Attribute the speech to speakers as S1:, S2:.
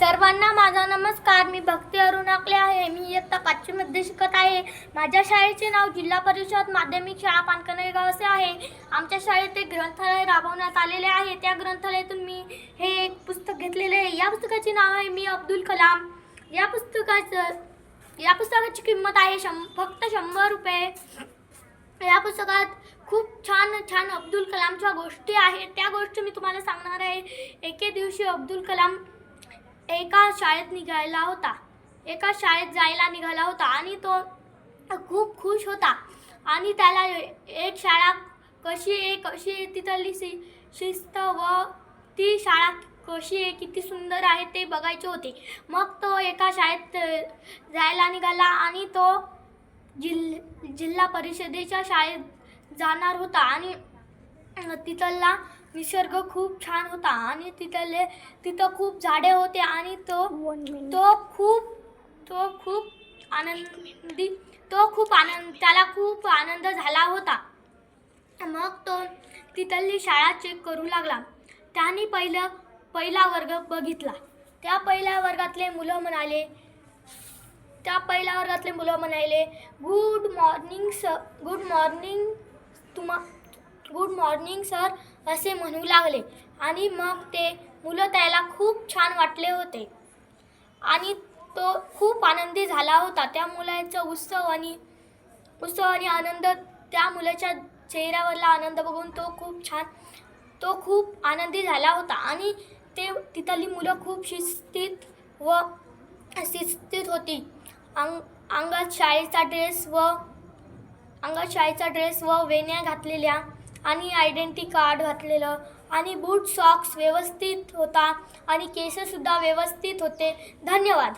S1: सर्वांना माझा नमस्कार. मी भक्ती अरुण आकले आहे. मी इयत्ता पाचवीमध्ये शिकत आहे. माझ्या शाळेचे नाव जिल्हा परिषद माध्यमिक शाळा पानकनेगाव असे आहे. आमच्या शाळेत एक ग्रंथालय राबवण्यात आलेले आहे. त्या ग्रंथालयातून मी हे एक पुस्तक घेतलेले आहे. या पुस्तकाचे नाव आहे मी अब्दुल कलाम. या पुस्तकाचं या पुस्तकाची किंमत आहे शं फक्त शंभर रुपये. या पुस्तकात खूप छान छान अब्दुल कलामच्या गोष्टी आहेत. त्या गोष्टी मी तुम्हाला सांगणार आहे. एके दिवशी अब्दुल कलाम एका शाळेत निघायला होता. एका शाळेत जायला निघाला होता आणि तो खूप खुश होता. आणि त्याला एक शाळा कशी आहे कशी आहे तिथली शि शिस्त व ती शाळा कशी आहे किती सुंदर आहे ते बघायचे होते. मग तो एका शाळेत जायला निघाला आणि तो जिल्ह जिल्हा परिषदेच्या शाळेत जाणार होता आणि तिथला निसर्ग खूप छान होता आणि तिथले तिथं खूप झाडे होते आणि तो तो खूप तो खूप आनंदी तो खूप आनंद त्याला खूप आनंद झाला होता. मग तो तिथली शाळा चेक करू लागला. त्याने पहिलं पहिला वर्ग बघितला. त्या पहिल्या वर्गातले मुलं म्हणाले त्या पहिल्या वर्गातले मुलं म्हणाले good morning sir good morning तुम्हा गुड मॉर्निंग सर असे म्हणू लागले. आणि मग ते मुलं त्याला खूप छान वाटले होते. आणि तो खूप आनंदी झाला होता. त्या मुलाचा उत्सव आणि उत्सव आणि आनंद त्या मुलाच्या चेहऱ्यावरला आनंद बघून तो खूप छान तो खूप आनंदी झाला होता. आणि ते तिथली मुलं खूप शिस्तीत व शिस्तीत होती. अंग अंगात शाळेचा ड्रेस व अंगात शाळेचा ड्रेस व वेण्या घातलेल्या आणि आयडेंटी कार्ड घातलेलं. आणि बूट सॉक्स व्यवस्थित होता. आणि केससुद्धा व्यवस्थित होते. धन्यवाद.